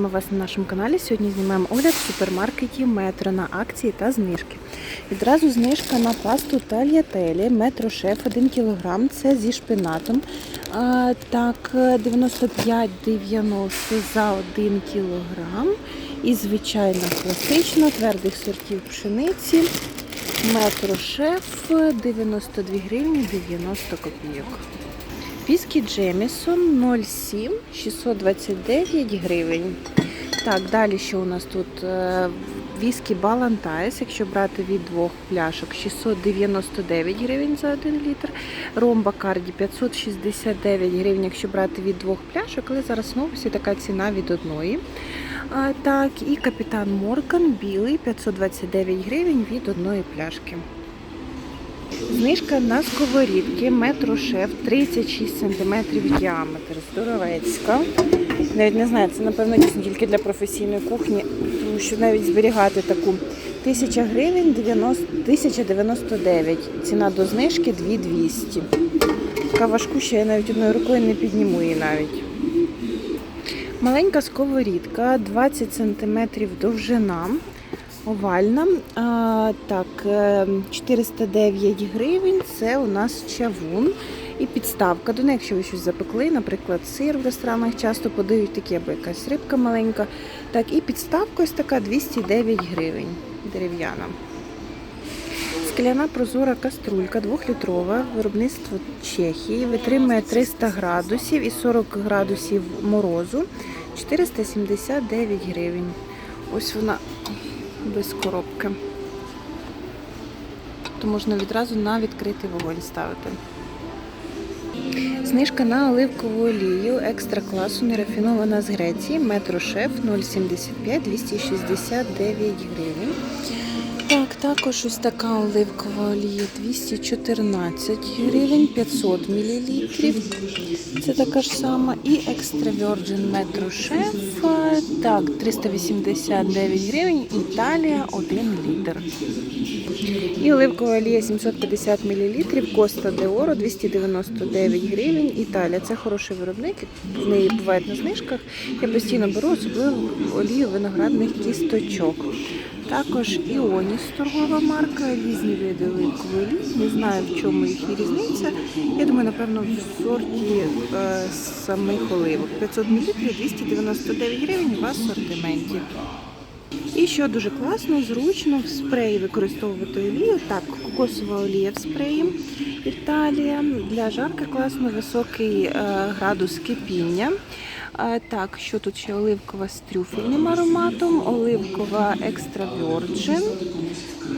Вітаємо вас на нашому каналі. Сьогодні знімаємо огляд в супермаркеті Метро на акції та знижки. Відразу знижка на пасту тальятелі, метро шеф 1 кг, це зі шпинатом. Так, 95,90 за 1 кг. І звичайно класично твердих сортів пшениці. Метро шеф 92 гривні 90 копійок. Піски Джемісон 0,7 629 гривень. Так, далі що у нас тут? Е, Віскі Балантайс, якщо брати від двох пляшок, 699 гривень за 1 літр. Ром Бакарді 569 гривень, якщо брати від двох пляшок, але зараз знову така ціна від одної. Так, і капітан Морган білий 529 гривень від одної пляшки. Знижка на сковорідки метро шеф 36 см діаметр. Здоровецька. Навіть не знаю, це напевно тільки для професійної кухні, тому що навіть зберігати таку 1000 гривень 90, 1099. Ціна до знижки 2200. Така важку, що я навіть одною рукою не підніму її навіть. Маленька сковорідка 20 см довжина. Овальна. А, так, е, 409 гривень це у нас чавун і підставка. До неї, якщо ви щось запекли, наприклад, сир в ресторанах часто подають такі, або якась рибка маленька. Так, і підставка ось така 209 гривень дерев'яна. Скляна прозора каструлька 2-літрова, виробництво Чехії, витримує 300 градусів і 40 градусів морозу 479 гривень. Ось вона без коробки. То можна відразу на відкритий вогонь ставити. Знижка на оливкову олію екстра класу нерафінована з Греції. Метро шеф 0,75 269 гривень. Так, також ось така оливкова олія 214 гривень, 500 мл. Це така ж сама. І екстра Virgin Metro Chef, так, 389 гривень, Італія 1 літр. І оливкова олія 750 мл, Коста де Оро 299 гривень, Італія. Це хороший виробник, в неї бувають на знижках. Я постійно беру особливо олію виноградних кісточок. Також Іоніс торгова марка, різні види оливкової. Не знаю, в чому їхня різниця. Я думаю, напевно, в сорті е, самих оливок. 500 мл 299 гривень в асортименті. І що дуже класно, зручно в спреї використовувати олію. Так, кокосова олія в спреї. Італія. Для жарки класно високий е, градус кипіння. Так, що тут ще оливкова з трюфельним ароматом, оливкова екстра virgin.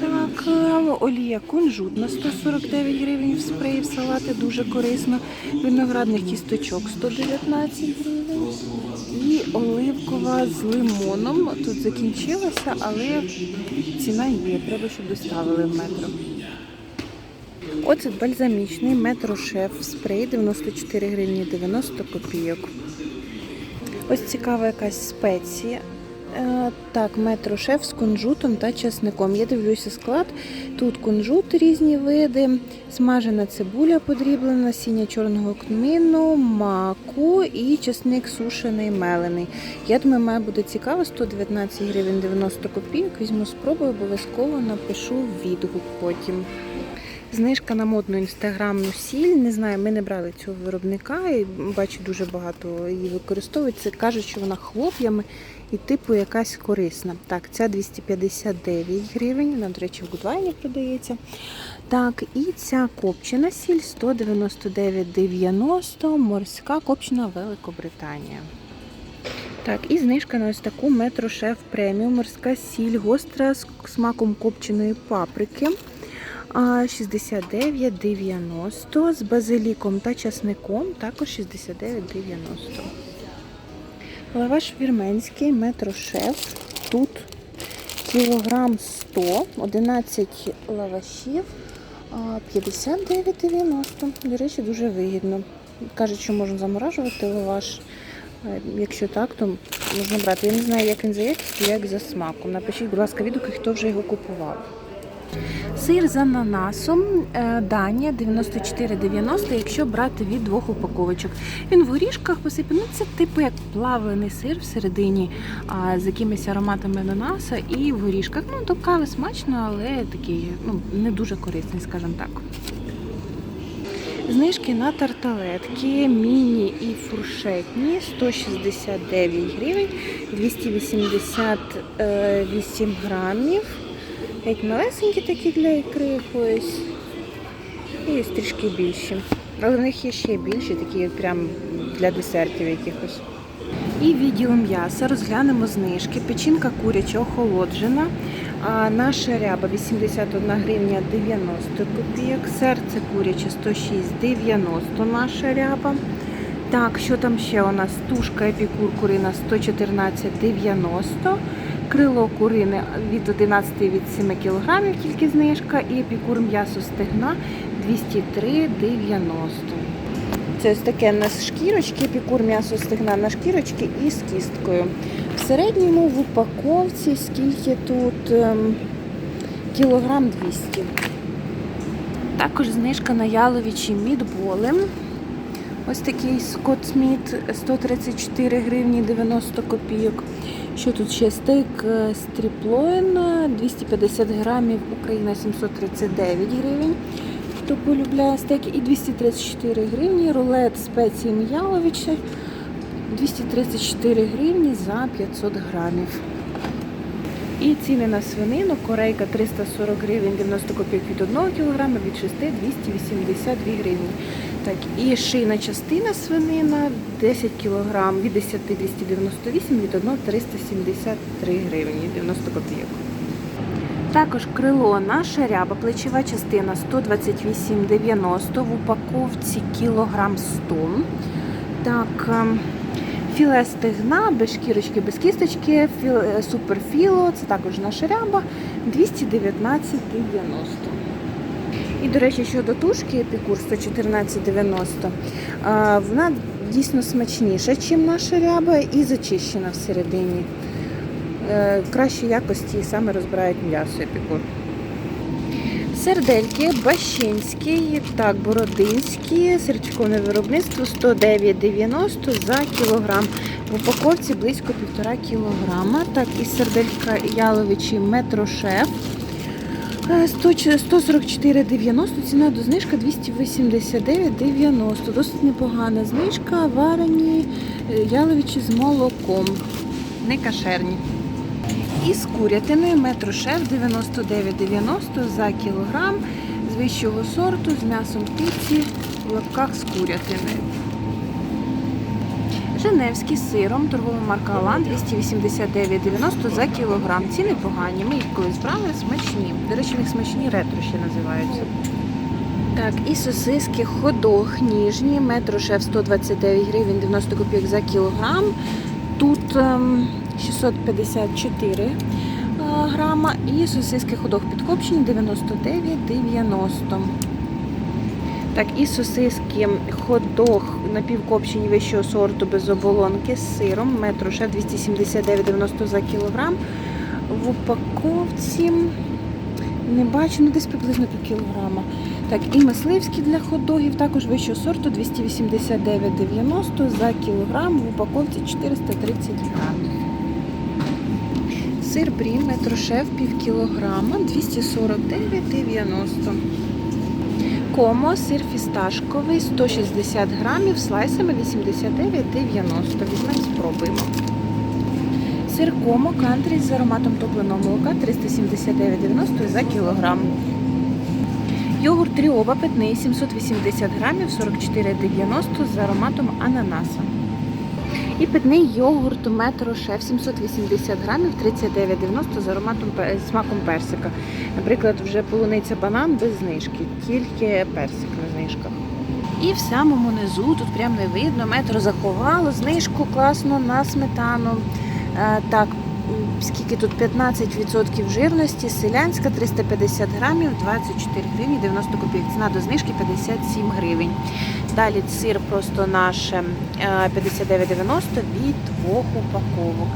Так, е, олія кунжутна 149 гривень в спреї в салати, дуже корисно. Виноградних кісточок 119 гривень. І оливкова з лимоном. Тут закінчилася, але ціна є. Треба, щоб доставили в метро. Оцет бальзамічний метро шеф спрей 94 гривні 90 копійок. Ось цікава якась спеція. Е, Так, метро шеф з кунжутом та часником. Я дивлюся склад. Тут кунжут різні види, смажена цибуля подріблена, насіння чорного кміну, маку і часник сушений мелений. Я думаю, має буде цікаво. 119 гривень 90 копійок. Візьму спробую, обов'язково напишу відгук потім. Знижка на модну інстаграмну сіль. Не знаю, ми не брали цього виробника і бачу дуже багато її використовують. Це кажуть, що вона хлоп'ями і типу якась корисна. Так, ця 259 гривень. Вона, до речі, в Гудвайні продається. Так, і ця копчена сіль 199,90 морська копчена Великобританія. Так, і знижка на ось таку метро шеф преміум морська сіль, гостра з смаком копченої паприки. А 69,90 з базиліком та часником, також 69,90. Лаваш вірменський, метро шеф. Тут кілограм 100, 11 лавашів, а, 59,90. До речі, дуже вигідно. Кажуть, що можна заморажувати лаваш. Якщо так, то можна брати. Я не знаю, як він за якістю, як за смаком. Напишіть, будь ласка, відгуки, хто вже його купував. Сир з ананасом е, Данія 94,90, якщо брати від двох упаковочок. Він в горішках посипаний. Ну, це типу як плавлений сир всередині з якимись ароматами ананаса і в горішках. Ну, до кави смачно, але такий ну, не дуже корисний, скажімо так. Знижки на тарталетки, міні і фуршетні 169 гривень, 288 грамів. Геть малесенькі такі для ікри ось. І ось трішки більші. Але в них є ще більші, такі прям для десертів якихось. І відділ м'яса розглянемо знижки. Печінка куряча охолоджена. А наша ряба 81 гривня 90 копійок. Серце куряче 106,90 наша ряба. Так, що там ще у нас? Тушка епікур курина 114,90. Крило курини від 11 від 7 кг тільки знижка. І епікур м'ясо стегна 203,90. Це ось таке у нас шкірочки, епікур м'ясо стегна на шкірочки і з кісткою. В середньому в упаковці скільки тут ем, кілограм 200. Також знижка на яловичі мідболи. Ось такий Скотт Сміт 134 гривні 90 копійок. Що тут ще стейк е, стріплоін е, 250 грамів, Україна 739 гривень. Хто полюбляє стейки, і 234 гривні. Рулет спеції М'яловича 234 гривні за 500 грамів. І ціни на свинину. Корейка 340 гривень 90 копійок від 1 кг, від 6 282 гривні. Так, і шийна частина свинина 10 кг від 10 298 від 1 373 гривні 90 копійок. Також крило наша ряба, плечова частина 128,90 в упаковці кілограм 100. Так, ем, філе стегна без шкірочки, без кісточки, е, суперфіло, це також наша ряба 219,90. І, до речі, щодо тушки епікур 114,90, вона дійсно смачніша, ніж наша ряба, і зачищена всередині. Е, Кращої якості саме розбирають м'ясо епікур. Сердельки Бащинський, так, Бородинські, серчковне виробництво 109,90 за кілограм. В упаковці близько 1,5 кілограма. Так, і серделька яловичі Метрошеф. Е, 100 144,90, ціна до знижка 289,90. Досить непогана знижка, варені е, яловичі з молоком. Не кашерні. І з курятиною метрошеф 99,90 за кілограм з вищого сорту з м'ясом птиці в лапках з курятиною. Женевський з сиром, торгова марка Алан 289,90 за кілограм. Ціни погані. Ми їх колись брали, смачні. До речі, них смачні ретро ще називаються. Так, і сосиски ходох ніжні, метрошеф 129 гривень 90 копійок за кілограм. Тут ем, 654 е, грама і сосиски ходох підкопчені 99,90. Так, і сосиски ходох напівкопчені вищого сорту без оболонки з сиром, метро ще 279,90 за кілограм. В упаковці не бачу, ну десь приблизно пів кілограма. Так, і мисливські для хот-догів також вищого сорту 289,90 за кілограм, в упаковці 430 грамів. Сир брі метрошеф пів кілограма 249,90. Комо, сир фісташковий 160 грамів, слайсами 89,90. Візьмемо, спробуємо. Сир комо кантрі з ароматом топленого молока 379,90 за кілограм. Йогурт Тріоба питний 780 грамів 44,90 з ароматом ананаса. І питний йогурт метро шеф 780 грамів 39,90 з ароматом смаком персика. Наприклад, вже полуниця банан без знижки, тільки персик на знижках. І в самому низу, тут прям не видно, метро заховало знижку класно на сметану. Е, так, скільки тут 15% жирності, селянська 350 грамів, 24 гривні 90 копійок. Ціна до знижки 57 гривень. Далі сир просто наш е, 59,90 від двох упаковок.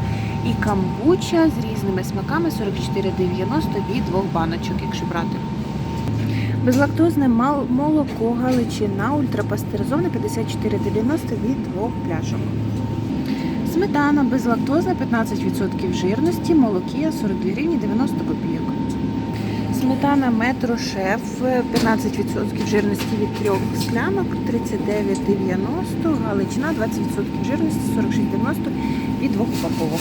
І камбуча з різними смаками 44,90 від двох баночок, якщо брати. Безлактозне молоко Галичина ультрапастеризоване 54,90 від двох пляшок. Сметана безлактозна 15% жирності, молокія 42 гривні 90 копійок. Сметана метро шеф 15% жирності від трьох склянок 39,90, Галичина 20% жирності 46,90 від двох упаковок.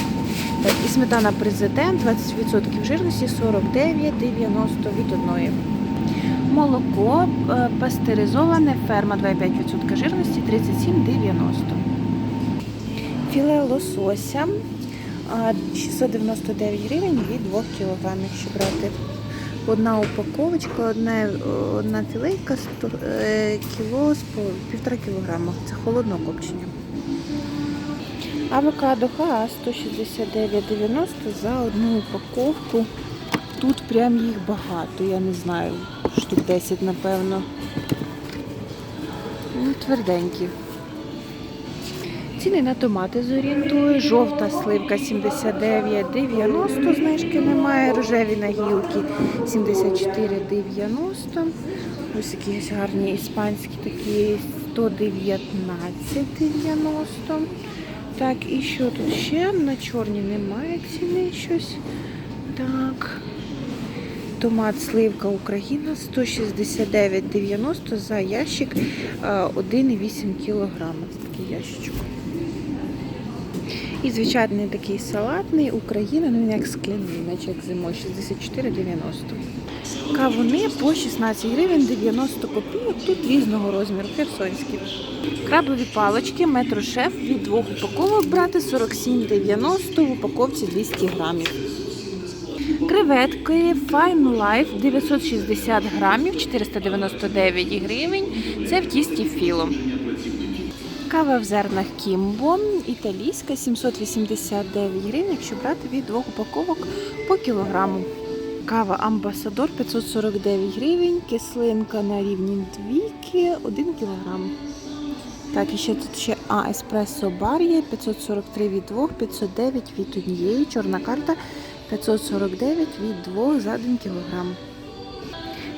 І сметана президент 20% жирності 49,90 від одної. Молоко е, пастеризоване, ферма 2,5% жирності 37,90. Філе лосося 699 гривень від 2 кг, якщо брати. Одна упаковочка, одна, одна філейка 100, е, кіло з півтора кілограма. Це холодного копчення. Авокадо ХА 169,90 за одну упаковку. Тут прям їх багато, я не знаю, штук 10, напевно. Ну, тверденькі. Ціни на томати зорієнтую. Жовта сливка 79,90, знижки немає. Рожеві на гілки 74,90. Ось якісь гарні іспанські такі 119,90. Так, і що тут ще? На чорні немає ціни щось. Так. Томат сливка Україна 169,90 за ящик е, 1,8 кг. Такий ящичок. І звичайний такий салатний Україна, ну він як скляний, наче як зимою 64,90. Кавуни по 16 гривень 90 копійок, тут різного розміру, херсонські. Крабові палички, метро шеф від двох упаковок брати 47,90 в упаковці 200 грамів. Креветки Fine Life 960 грамів, 499 гривень. Це в тісті філо. Кава в зернах Кімбо, італійська 789 гривень, якщо брати від двох упаковок по кілограму. Кава Амбасадор 549 гривень, кислинка на рівні двійки 1 кілограм. Так, і ще тут ще А, еспресо бар є 543 від двох, 509 від однієї, чорна карта 549 від двох за 1 кілограм.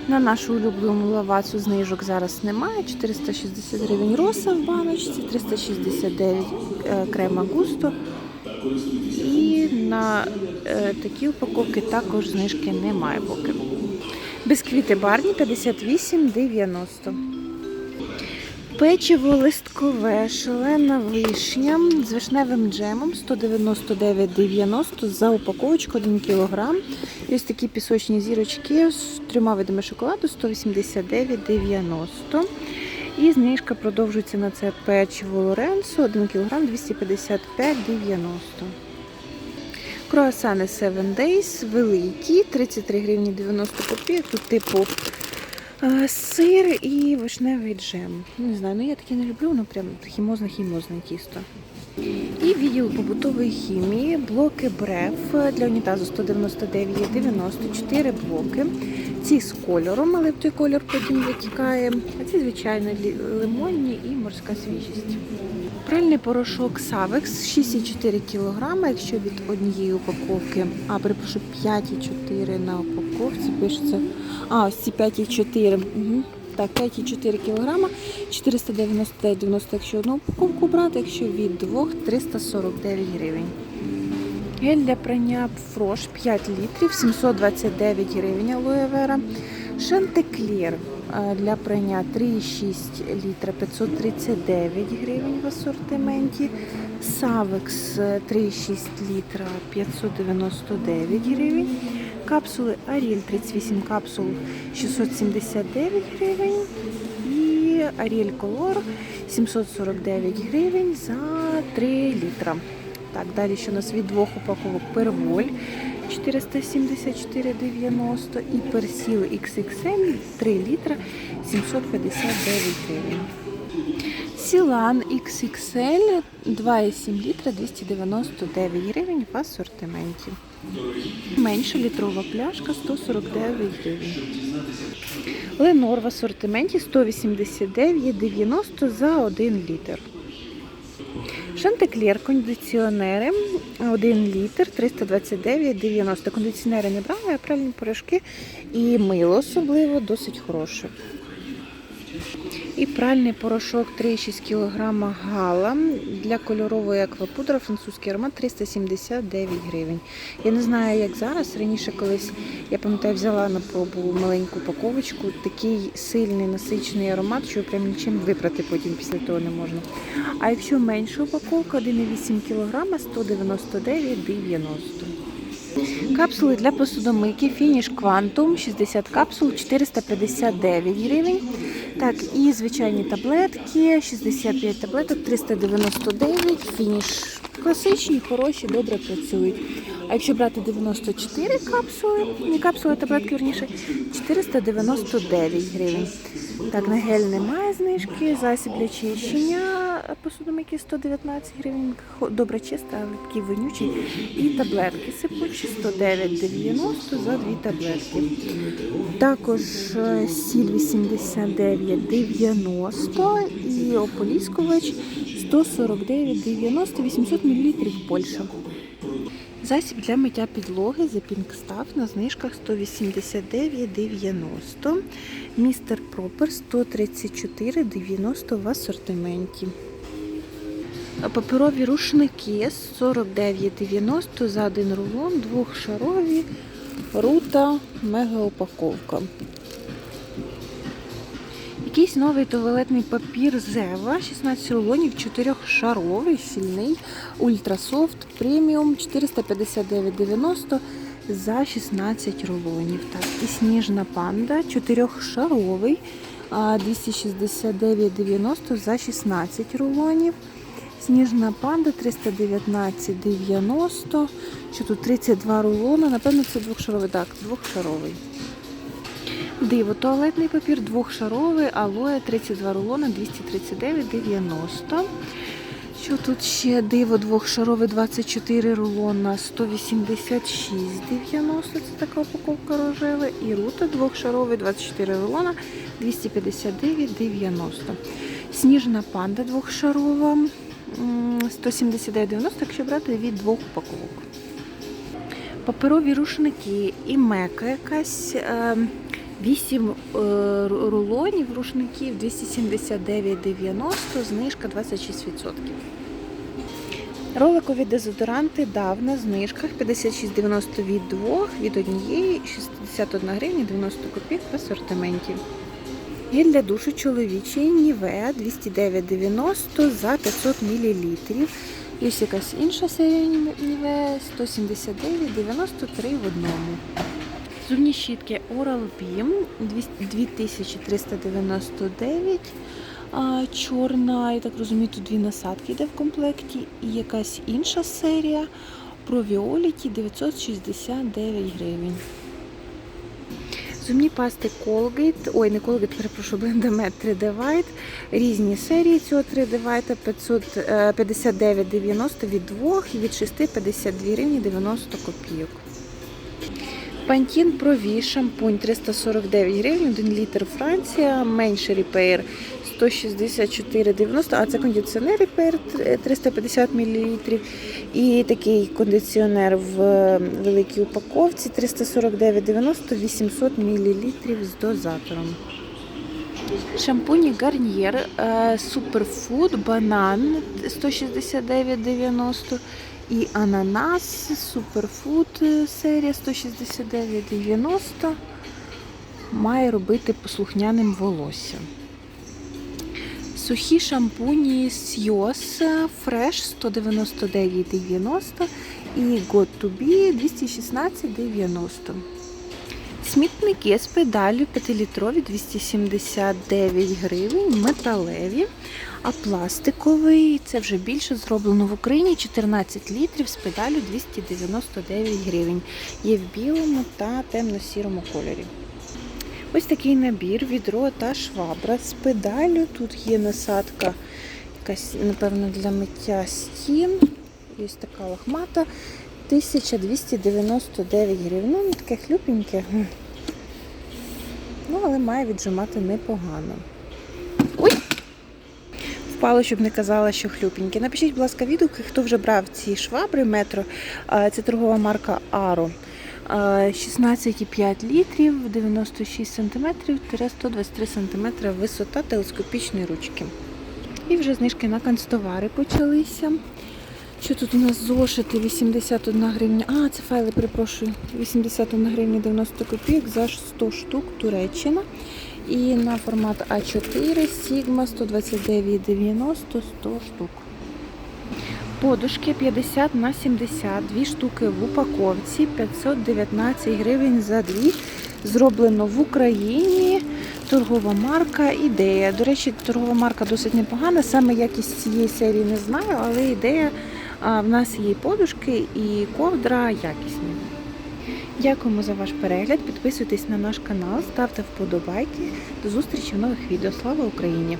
На нашу улюблену лавацу знижок зараз немає. 460 гривень роса в баночці, 369 е, крема густо. І на е, такі упаковки також знижки немає поки. Бісквіти барні 58,90. Печиво листкове, шалена вишня з вишневим джемом 199,90 за упаковочку 1 кг. Ось такі пісочні зірочки з трьома видами шоколаду 189,90. І знижка продовжується на це печиво Лоренцо 1 кг 255,90. Круасани 7 Days великі, 33 гривні 90 копійок. Тут типу е, сир і вишневий джем. Не знаю, ну я таке не люблю, воно прям хімозне-хімозне тісто. І відділ побутової хімії, блоки бреф для унітазу 199,90, 4 блоки. Ці з кольором, але той кольор потім витікає. А ці, звичайно, лимонні і морська свіжість. Прильний порошок Savex 6,4 кг, якщо від однієї упаковки, а перепрошую 5,4 на упаковці пишеться. А, ось ці 5,4. Угу. Так, 5,4 кг, 499,90, якщо одну упаковку брати, якщо від двох 349 гривень. Гель для прання фрош 5 літрів, 729 гривень алоє вера. Шантеклір е, для прання 3,6 літра 539 гривень в асортименті. Савекс е, 3,6 літра 599 гривень. Капсули Аріель 38 капсул 679 гривень. І Аріель Колор 749 гривень за 3 літра. Так, далі що у нас від двох упаковок перволь 474,90 і персіл XXL 3 літра 759 гривень. Сілан XXL 2,7 літра 299 гривень в асортименті. Менша літрова пляшка 149 гривень. Ленор в асортименті 189,90 за 1 літр. Шантеклер, кондиціонери, 1 літр, 329,90. Кондиціонери не брали, а пральні порошки і мило особливо досить хороше. І пральний порошок 3,6 кг гала для кольорової аквапудра, французький аромат 379 гривень. Я не знаю, як зараз. Раніше колись, я пам'ятаю, взяла на пробу маленьку упаковочку. Такий сильний насичений аромат, що прям нічим випрати потім після того не можна. А якщо менша упаковка, 1,8 кг 199,90 Капсули для посудомийки Finish Quantum 60 капсул 459 гривень. Так, і звичайні таблетки 65 таблеток 399. Фініш класичні, хороші, добре працюють. А якщо брати 94 капсули, не капсули, таблетки верніше, 499 гривень. Так, на гель немає знижки, засіб для чищення посудомийки 119 гривень, добре чиста, але такий вонючий. І таблетки сипучі 109,90 за дві таблетки. Також е, сіль 89,90 і ополіскувач 149,90 800 мл Польща. Засіб для миття підлоги The Pink на знижках 189,90. Містер Пропер 134,90 в асортименті. Паперові рушники 49,90 за один рулон, двохшарові, рута, мега упаковка. Якийсь новий туалетний папір Зева, 16 рулонів, 4-шаровий, сильний, ультрасофт, преміум 459,90 за 16 рулонів. Так, і сніжна панда, 4-шаровий, 269,90 за 16 рулонів. Сніжна панда 319,90. Що тут 32 рулона, напевно, це двохшаровий. Так, двохшаровий. Диво, туалетний папір двохшаровий, алоє 32 рулона 239,90. Що тут ще диво двохшаровий 24 рулона 186,90. Це така упаковка рожева. І рута двохшаровий 24 рулона 259,90. Сніжна панда двохшарова 179,90, якщо брати від двох упаковок. Паперові рушники і мека якась. е, 8 рулонів рушників 279,90, знижка 26%. Роликові дезодоранти дав на знижках 56,90 від двох, від однієї 61 гривня 90 копійок в асортименті. Гель для душу чоловічий Нівеа 209,90 за 500 мл. Є ще якась інша серія Нівеа 179,93 в одному. Зубні щітки Oral-B 2399. А, чорна, я так розумію, тут дві насадки йде в комплекті. І якась інша серія Proviolity 969 гривень. Зубні пасти Colgate, ой, не Colgate, перепрошую, Blendamed 3D White. Різні серії цього 3D White 559,90 від двох і від 6 52 гривні 90 копійок. Пантін Прові, шампунь 349 гривень, 1 літр Франція, менший репейр 164,90, а це кондиціонер репейр 350 мл. І такий кондиціонер в великій упаковці 349,90 800 мл з дозатором. Шампуні Гарнієр Суперфуд Банан 169,90 і ананас Суперфуд серія 169,90 має робити послухняним волосся. Сухі шампуні Сйос Fresh 199,90 і God to be 216,90. Смітники з педалю 5-літрові 279 гривень, металеві, а пластиковий це вже більше зроблено в Україні 14 літрів з педалю 299 гривень. Є в білому та темно-сірому кольорі. Ось такий набір, відро та швабра з педалю. Тут є насадка, якась, напевно, для миття стін. Ось така лохмата. 1299 гривень. Ну, таке хлюпеньке. Ну, але має віджимати непогано. Ой! впало, щоб не казала, що хлюпенькі. Напишіть, будь ласка, відгуки, хто вже брав ці швабри метро. Це торгова марка Аро. 16,5 літрів, 96 см, 123 см висота телескопічної ручки. І вже знижки на канцтовари почалися. Що тут у нас зошити 81 гривня. А, це файли, перепрошую. 81 гривня 90 копійок за 100 штук Туреччина. І на формат А4 Sigma 129,90 100 штук. Подушки 50 на 70, дві штуки в упаковці, 519 гривень за дві. Зроблено в Україні. Торгова марка ідея. До речі, торгова марка досить непогана. Саме якість цієї серії не знаю, але ідея а, в нас є подушки і ковдра якісні. Дякуємо за ваш перегляд. Підписуйтесь на наш канал, ставте вподобайки. До зустрічі в нових відео. Слава Україні!